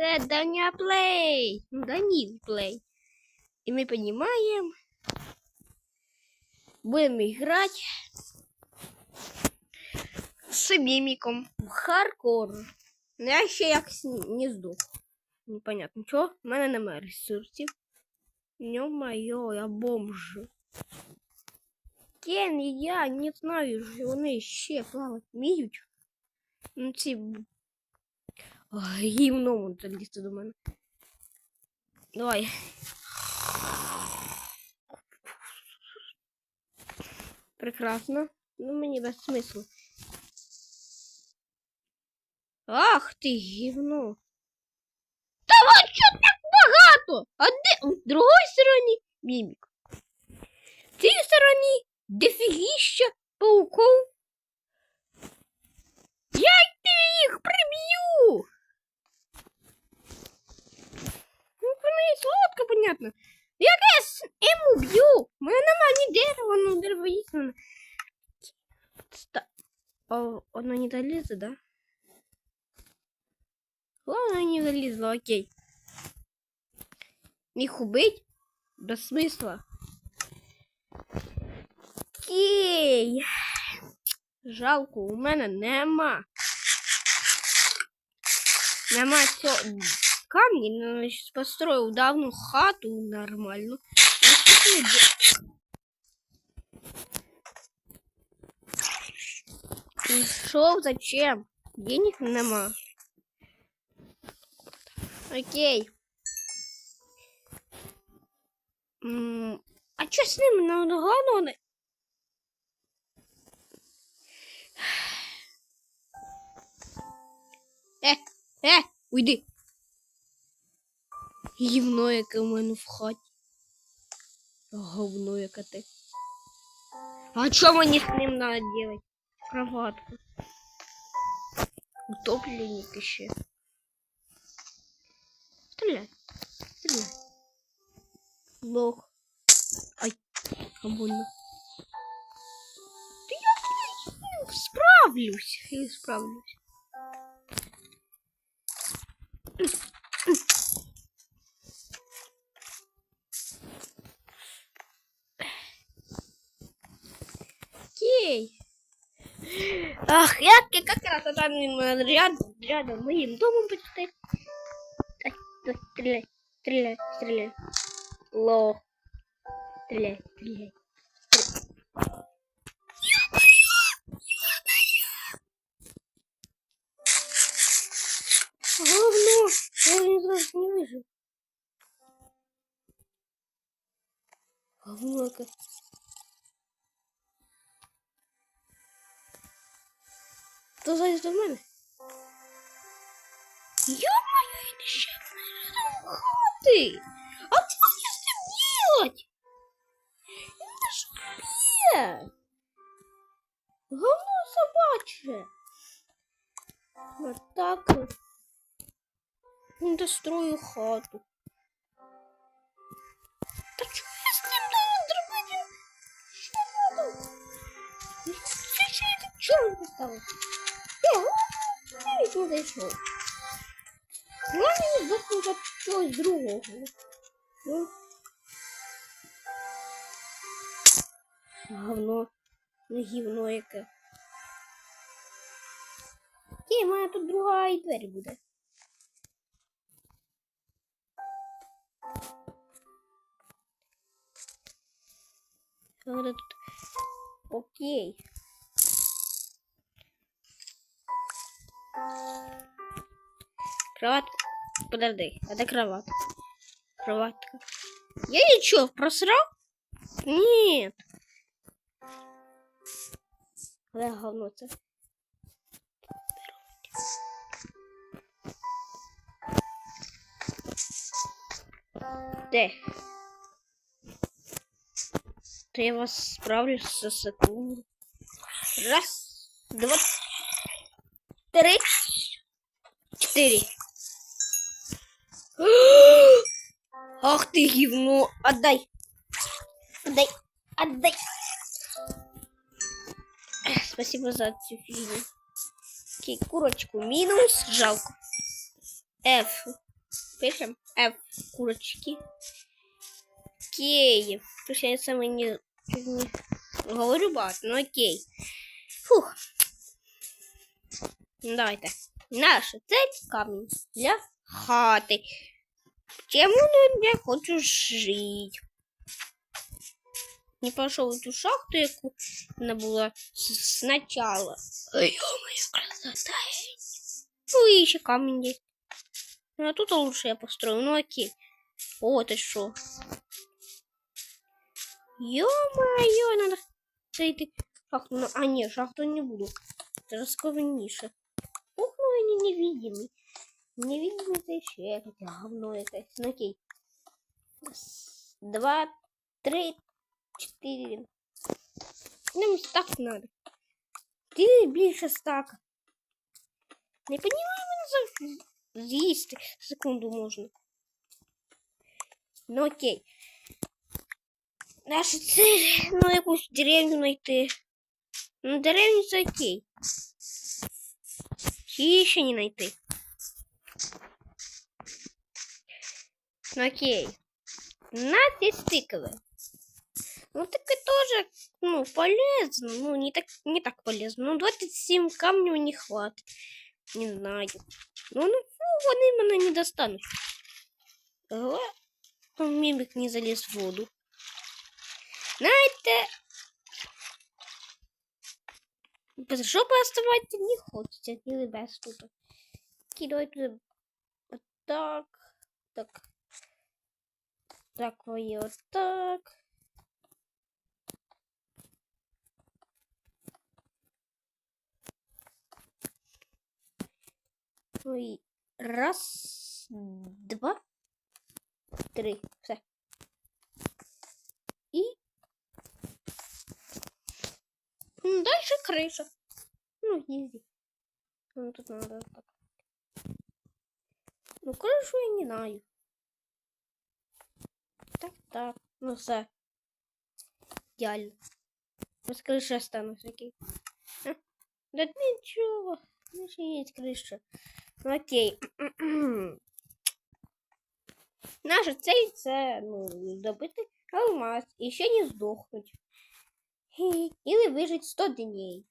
Це Даня Плей. Даніл Плей. І ми піднімаємо. Будемо грати з міміком в хардкор. Ну, я ще якось не здох. Непонятно чого. У мене немає ресурсів. Ё-моё, я бомж. Кен і я не знаю, що вони ще плавати вміють. Ну, ці гівном залізти до мене. Давай. Прекрасно. Ну, мені без смислу. Ах ти гівно. Та от що так багато? А де в другій стороні мімік? В цій стороні дефігіща пауков. Я їх приб'ю. Ну, воно і солодко, понятно. Як я с- йому б'ю? У мене нема ні дерева, ну дерево є. ну. Ста... О, воно не долізе, да? Главное, не залізло, окей. Їх убить? Без смисла. Окей. Жалко, у мене нема. Нема цього камні, но я щас построю давну хату. Ну, де- Пішов зачем? Денег нема. Окей. М, А що з ним на голову. Е, е, уйди. Гівно, яке в мене в хаті. Говно, яке ти. А що мені з ним надо делать? Кроватку. Утопленник ще. Стреляй. Стреляй. Лох. Ай, а больно. Да я, блядь, справлюсь. Я справлюсь. Окей. Ах, я как раз там ряд, рядом моим домом давай, Стреляй, стреляй, стреляй. Лох. Стреляй, стреляй. Говно! Я не сразу не выжил. Говно-ка. Хто зайде до мене? Ё-моё, это ще рядом хати! А что мне с ним делать? Это ж пе! Говно собачье! Вот так вот. Ну, дострою хату. Да что я с ним должен драть? Что надо? Все, что это черт осталось? Я не зайшов. Ну, від чогось другого. Ну. Говно. Не гівно яке. Ті, в мене тут друга і двері буде. Буде тут? Окей. Кроватка. Подожди, это кроватка. Кроватка. Я ничего просрал? Нет. Але говно це. Де? То я вас справлюсь за секунду. Раз, два, три, четыре. Ах ты гивно, отдай. Отдай, отдай. Эх, Спасибо за эту фигню. Окей, курочку минус, жалко. F. Пишем F курочки. Киев. Пусть я сама не, не говорю багато, ну окей. Фух. Ну, Давайте. Наша цель камінь для хати. Чему ну, я хочу жить? Не пошел эту шахту, яку вона була сначала. Ой, ё-моё, красота. Ну и еще камень есть. Ну, а тут лучше я построю. Ну окей. О, ты шо? Ё-моё, надо зайти шахту. Ну, а не, шахту не буду. Это раскованніше. Ух, ну они невидимый. Невидимый еще это говно это. Ну окей. Два, три, четыре. Нам стак надо. Ти більше стака. Не понимаю, за з'їсти секунду можна. Ну окей. Наша цель, ну якусь деревню знайти. Ну, деревню це окей. Чи ще не знайти. Окей. У нас есть тыковые. Ну, таке тоже, ну, полезно. Ну, не так, не так полезно. Ну, 27 камнів не хватит. Не знаю. Ну, ну, фу, вони мене не достануть. Ну, Мімік не залез в воду. Знаєте, без жопи оставаться не хочеться, или без тут. Вот так, так. Так, і от так. Ну і раз, два, три. Все. І ну, дальше крыша. Ну, езди. Ну, тут надо так. Ну, крышу я не знаю. Так, так. Ну, все. Ідеально. Без крыши останусь, окей. А? Да ничего. Ну, ще есть крыша. Ну, окей. Наша цель це, ну, добити алмаз і ще не здохнуть. Хе-хе. Или выжить 100 дней.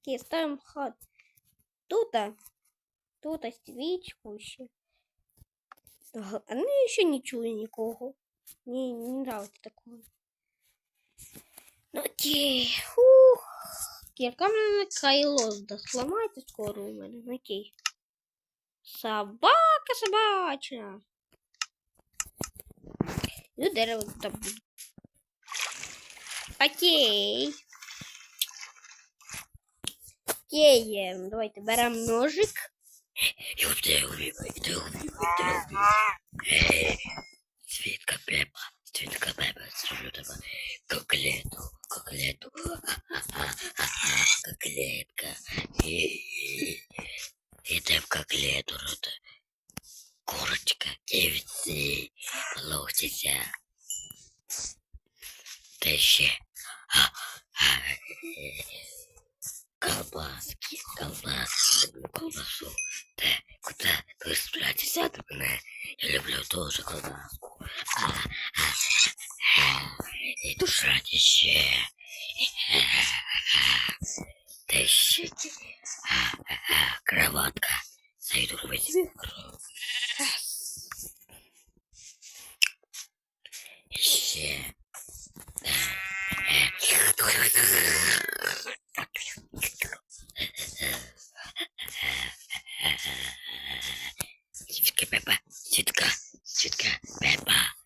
Окей, ставим хат. Тут, тут свічку ще. Ага, А ну я ще не чую нікого. Мені не нравится такое. Ну окей. Фух. Кірка мене кайло да сломайте скоро у мене. Ну, Окей. Собака собача. Ну, дерево тут буду. Окей. Окей, ем, давайте беремо ножик. І де убивай, де убивай, де убивай. Світка Пепа, Світка Пепа, зроблю тебе коклету, коклету, ха-ха-ха, коклетка. Іде в коклету, рота. Курочка, дівці, получиться. Та ще. Колбаски, колбаски, люблю колбасу. Де, куди ви спрятися до мене? Я люблю дуже колбаску. А, душа душати ще. Та ще ті. А, а, а, кроватка. Зайду робити кров. Ще. Світка Пепа, світка, світка Пепа.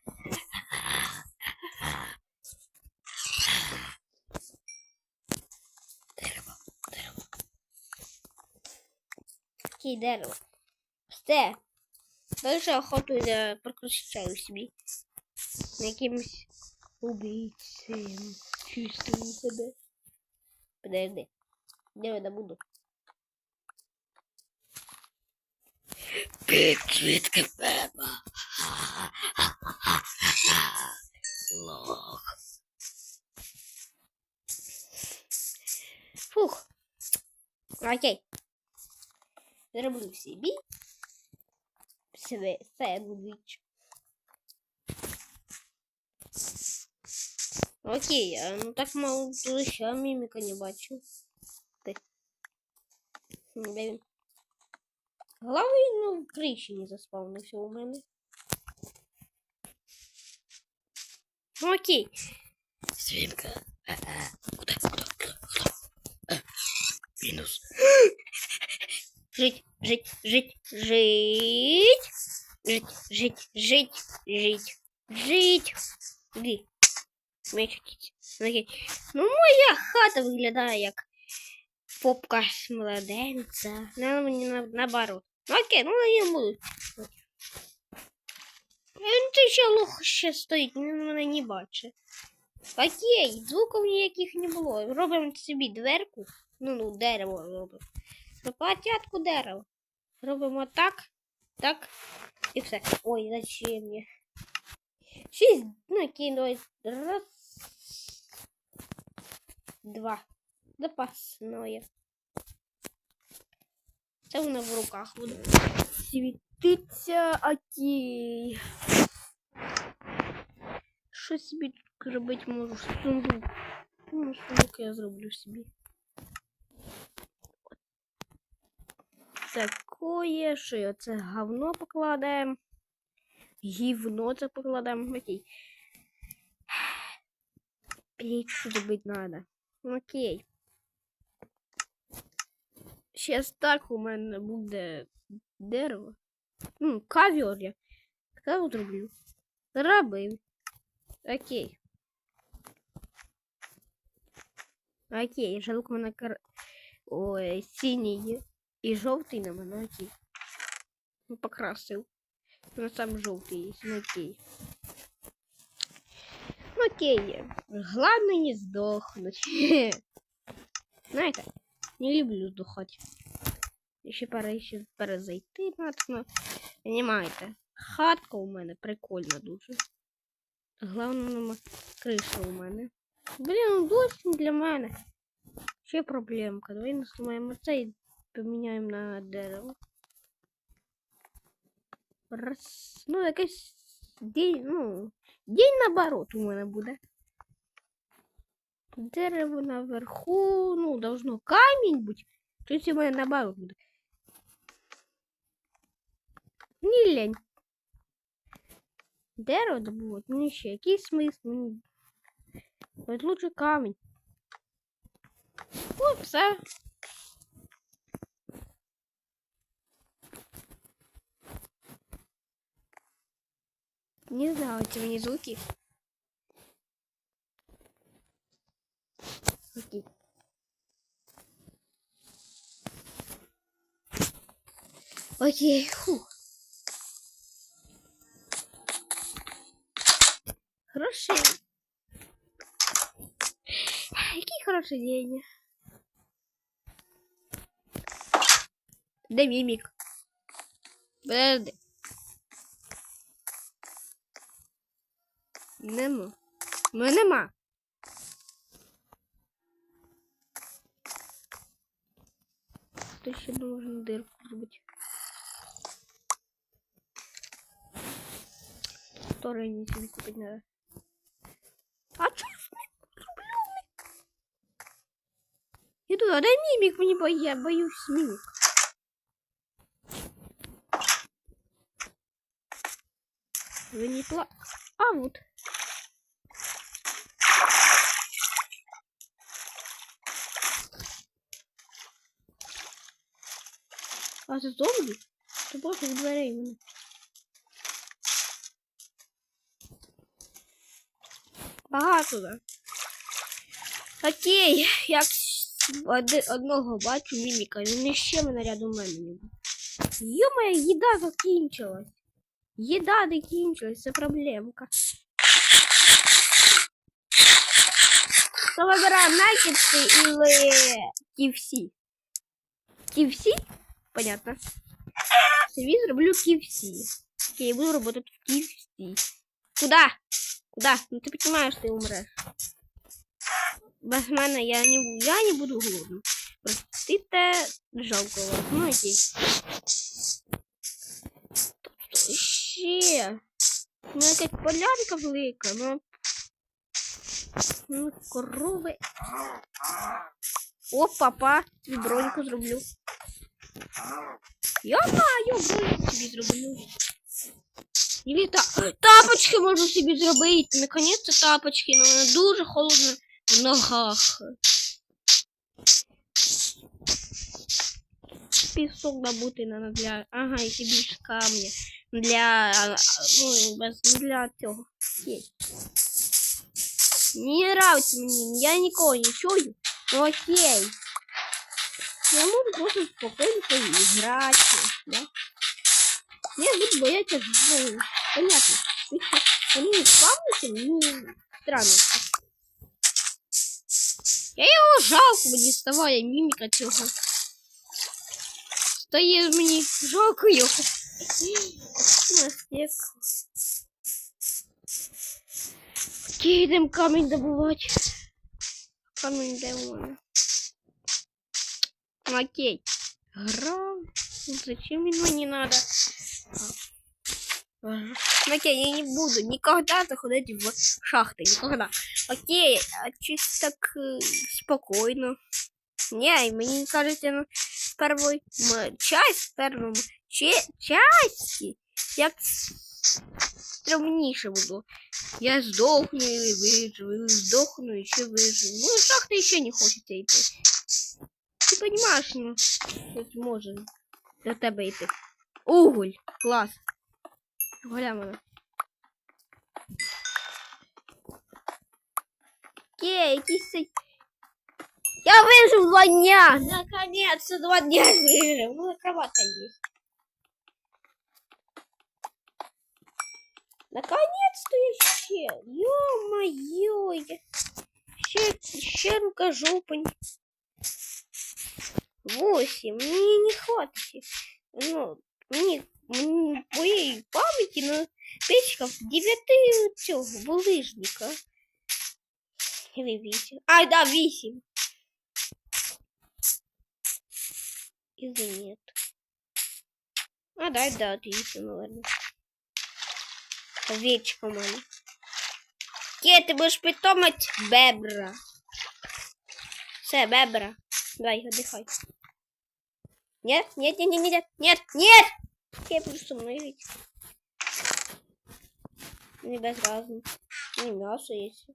Дерево, дерево. Окей, дерево. Все. Дальше охоту я прокручаю собі. На якимось убійцем. Чувствую себе. Подожди. Де я добуду? Піп, світка Пепа. Лох. Фух. Окей. Зроблю собі све- сендвіч. Окей, а ну так мало лише міміка не бачу. Ти. Де він? Голови, ну, в криші не заспавнився у мене. Ну, окей. Свинка. Куда, куда, куда, куда? А. Минус. Жить, жить, жить, жить. Жить, жить, жить, жить, жить. Іди. Ну, моя хата виглядає як попка з младенця. Ну, мені на, наоборот. Ну, окей, ну я буду. Він ти ще лох ще стоїть, не бачить. Окей, звуків ніяких не було. Робимо собі дверку. Ну, ну, дерево робимо. Початку дерева. Робимо так, так і все. Ой, зачем мені? Шість, ну, кинули. Раз. Два. Запасное. Це воно в руках буде. Світиться, окей. Що собі тут робити можу? Сундук. Ну, сундук я зроблю собі. Такое, що це говно покладаємо. Гівно це покладаємо. Окей. Печь зробити надо. Окей. Щас так у мене буде дерево. Ну, ковер я. Ковер зроблю. Зробив. Окей. Окей, жалко мене кар... Ой, синій є. І жовтий на окей. Ну, покрасив. Ну, сам жовтий є, ну окей. Ну, окей. Главное не сдохнуть. Знаєте, не люблю здохати. Ще пора ще перезайти надо, ну, Понимаєте, хатка у мене прикольна дуже. Головне, нема криша у мене. Блін, дощ для мене. Ще проблемка. Давай не сломаємо це і поміняємо на дерево. Раз. Ну, якийсь день, ну, день наоборот у мене буде. Дерево наверху, ну, должно камінь бути. Щось у мене наоборот буде. Не лень. Дерево добувати, мені ще який смисл, мені. От лучше камінь. О, все. Не знаю, эти мне звуки. Окей. Окей, фу. Хороший. Який хороший день. Де мімік? Подожди. Нема. Ну нема. Хто ще должен дирку зробити? Который не себе купить надо. А чё я с ним рублёвый? Иду, а дай мимик, мне бо... я боюсь мимик. Вы не пла... А вот. Це зомбі? Це просто в дверей вони. Багато, да. Окей, як одного бачу міміка, він ще мене рядом мене. не буде. Йо-моя, їда закінчилась. Їда закінчилась, це проблемка. То вибираємо наггетси или KFC. KFC? Понятно. Собі зроблю KFC. Окей, буду работать в KFC. Куда? Куда? Ну ты понимаешь, ты умрешь. Без мене я не, бу- я не буду голодным. Простите, жалко вас. Ну окей. ще. Ну, якась полянка велика, ну. Ну, корови. О, папа, тобі броньку зроблю. Я маю броньку собі зроблю. Ілі та... Тапочки можу собі зробити. Наконець-то тапочки, але мене дуже холодно в ногах. Пісок добути надо для. Ага, і більше камня. Для. Ну, без для цього. Не нравится мне, я никого не чую. Ну окей. Я могу просто спокойно поиграть, да? Я буду бояться, ну, понятно. Они не спавнятся, ну, странно. Я його жалко мені ставає міміка цього. Стає мені жалко його. Окей, йдемо камінь добувати. Камінь де у? Окей. Гра. Зачем він мені надо? Окей, я не буду никогда заходить в шахты. Никогда. Окей, а чисто так э, спокойно. Не, мне кажется, в первой часть, первому части, як стрімніше буду. Я здохну і виживу, і здохну і ще виживу. Ну, в шахти ще не хочеться йти. Ти розумієш, ну, щось може до тебе йти. Уголь, клас. Угля мене. Окей, якийсь цей... Я выжил два дня! Наконец-то два дня выжил! Ну, кроватка есть. Наконец-то я ще! Ё-моё! Ще, ще рукожопань. Восемь. Мне не хватит. Ну, мне, мне моей памяти на печках девяти цього булыжника. Или вісім. А, да, вісім. Или нет? А, да, да, ты вісім, наверное. Овечка моя. Ке, ти будеш питомить бебра. Все, бебра. Давай, отдыхай. Нет, нет, нет, нет, нет, нет, нет! Я буду со мной жить. Не без разницы. Не мясо есть.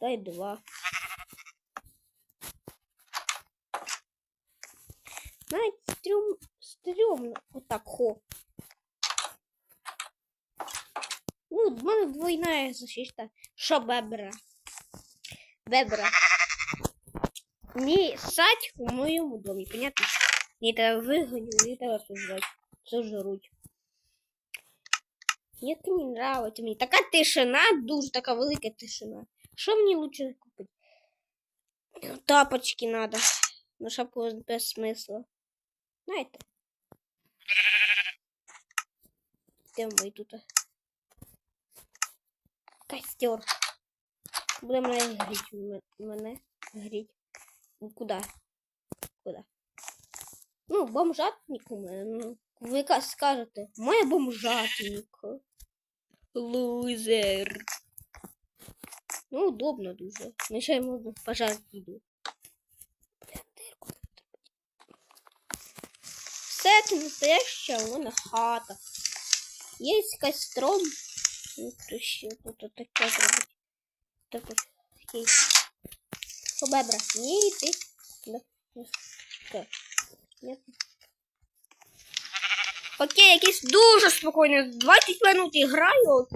Дай два. Знаете, стрём, стрёмно. Вот так, хо. Ну, двойная защита. Що бебра? Бебра. Не сать в моєму домі, понятно? Не треба вигоню, не треба сужать. Сожруть. Як не нравиться мені. Така тишина, дуже така велика тишина. Що мені лучше купити? Тапочки надо. На шапку без смисла. Знаєте? Де ми тут? Костер. Буде мене гріть. Мене гріть. Ну, Куда? Куда? Ну, бомжатник у мене. Ну, ви скажете, моя бомжатник. Лузер. Ну, удобно дуже. Ну, ще можна пожарити їду. Все це настояща у хата. Є костром. Ну, ще тут таке зробити. Так ось, окей. Що, бебра? Ні. Нет. Окей, якийсь дуже спокійно. 20 минут граю,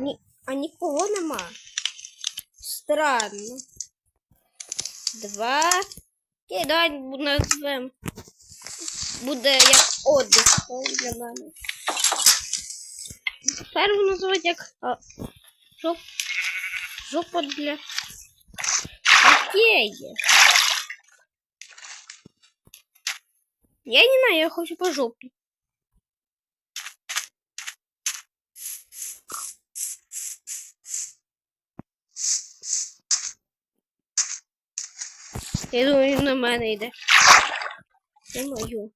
а нікого нема. Странно. Два. Окей, давай назвемо. Буде як отдих для мене. Першу називати як жоп, жопа для. Окей. Я не знаю, я хочу по жопе. Я думаю, він на мене йде. Це мою.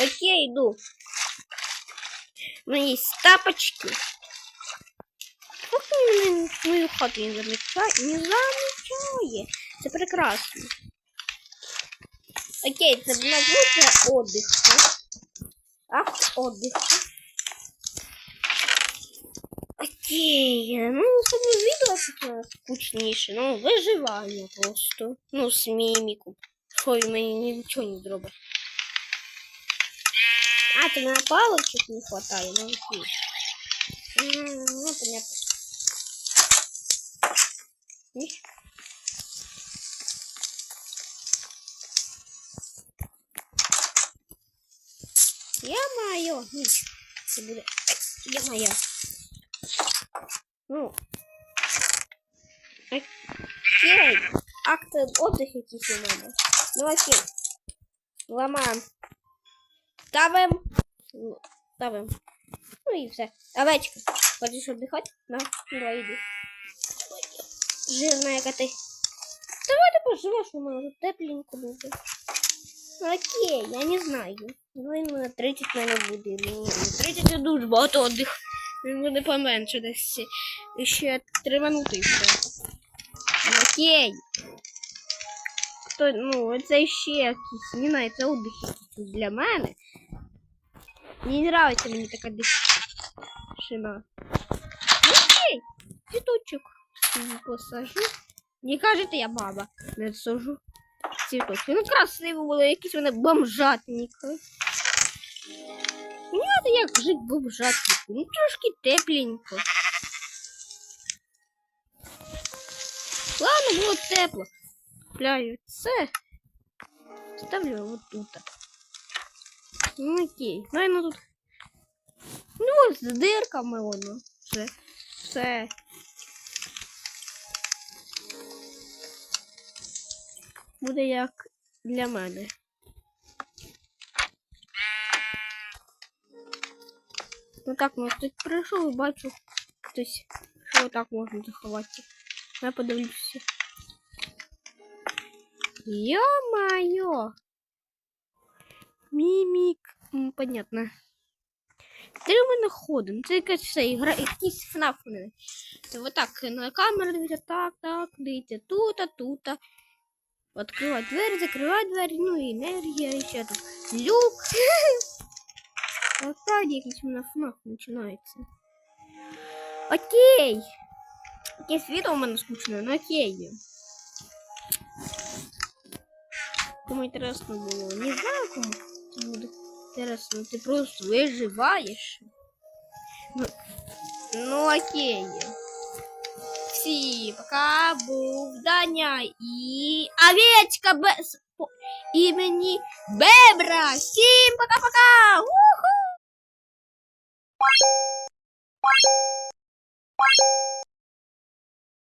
Окей, йду. У мене є тапочки. Ох, він мене в мою хату не замічає. Не замічає. Це прекрасно. Окей, це в нас буде отдих. Акт отдиху. Окей, ну це відео таке скучніше, ну виживання просто. Ну, з міміку. Що він мені нічого не зробить. А, то мене палочок не хватає, ну окей. М, Ну, понятно. Ні. Я-моё, ні, це буде. Я-моё. Ну. Окей. Акт отдых якийсь у мене. Ну окей. Ламаем. Ставим. Ну, Ставим. Ну і все. Овечка. Хочеш віддихати? На, давай йди. Жирна яка ти. Давай ти поживеш, у тепленько буде. Окей, я не знаю. Він мене 30 мене буде. Ну, 30 це дуже багато отдих. Він буде поменше десь ще 3 минути все. Окей. То, ну, це ще якийсь, не знаю, це отдих якийсь для мене. Не нравится мені така дишина. Ну, окей, цвіточок посажу. Не кажете, я баба. Не сажу. Цвіточок. Ну, красиво було, якийсь мене бомжатник. Понятно, як жити бомжатнику. Ну, трошки тепленько. Ладно, було тепло. Купляю це. Ставлю вот тут. Ну окей. Ну ну тут. Ну з дирками воно. Все. Все. Буде як для мене. Ну так, ну хтось прийшов і бачу хтось, що отак можна заховати. Я подивлюся. Ё-моё! Мімік. М, Понятно. Де ми знаходимо? Це якась все, ігра, якийсь ФНАФ. Це отак на камеру дивіться, так, так, дивіться, тут, а тут. Відкривати двері, закривати двері, ну і енергія, і ще тут люк. Насправді якийсь у мене ФНАФ починається. Окей. Якесь відео у мене скучне, ну окей. Кому интересно было. Не знаю, кому это будет интересно. Ты просто выживаешь. Ну, ну окей. всі. Пока був Даня і овечка без імені Бебра. Всім пока-пока! Уху!